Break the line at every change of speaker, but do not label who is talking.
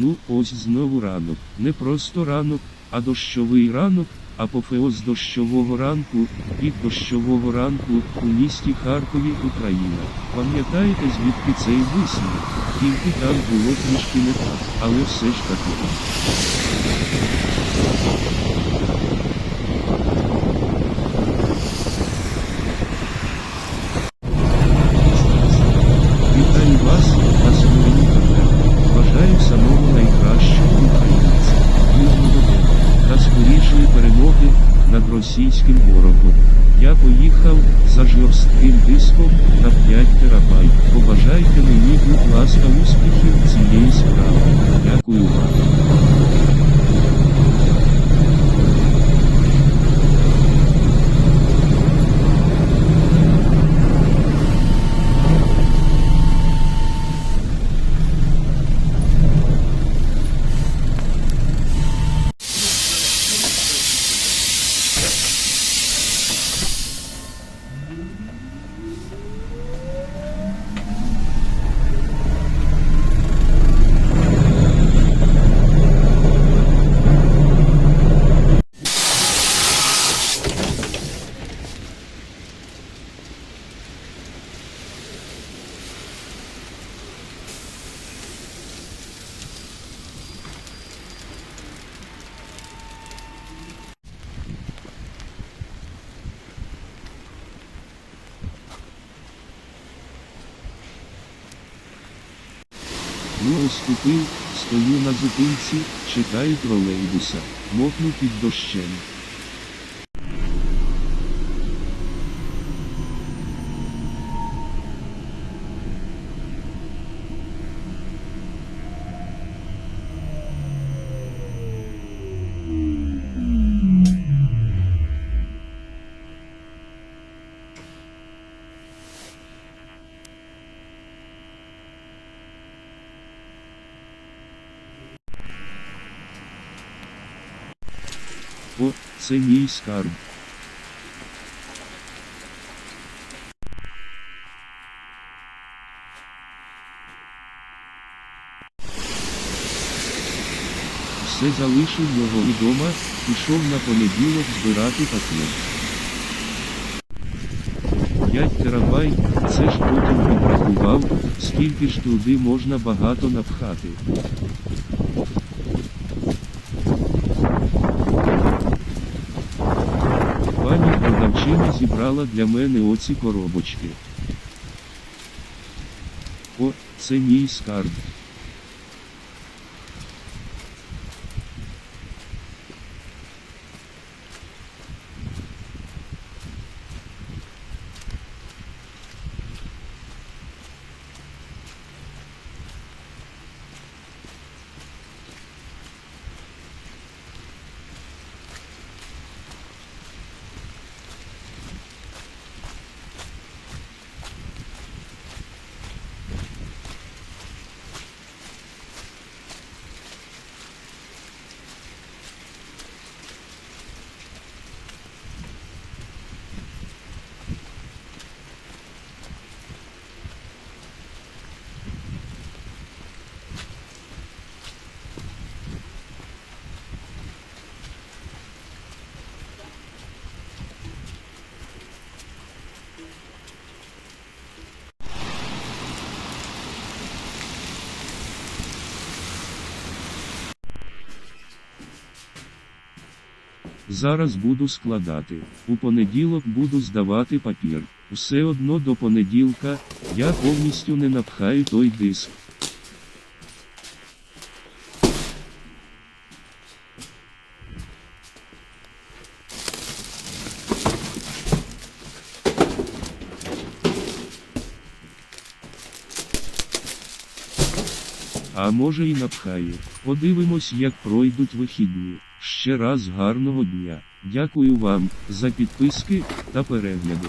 Ну, ось знову ранок. Не просто ранок, а дощовий ранок, апофеоз дощового ранку, від дощового ранку у місті Харкові, Україна. Пам'ятаєте, звідки цей висновок? Тільки там було трішки не так, але все ж таки. Російським ворогом. Я поїхав за жорстким диском на 5 терабайт. Побажайте мені, будь ласка, успіхів цієї справи. Дякую вам. Ну оступив, стою на зупинці, чекаю тролейбуса, мокну під дощем. О, це мій скарб. Все залишив його вдома, пішов на понеділок збирати папір. 5 терабайт, це ж потім підрахував, скільки ж туди можна багато напхати. Продавчиня зібрала для мене оці коробочки. О, це мій скарб. Зараз буду складати. У понеділок буду здавати папір. Все одно до понеділка я повністю не напхаю той диск. А може і напхає. Подивимось, як пройдуть вихідні. Ще раз гарного дня. Дякую вам за підписки та перегляди.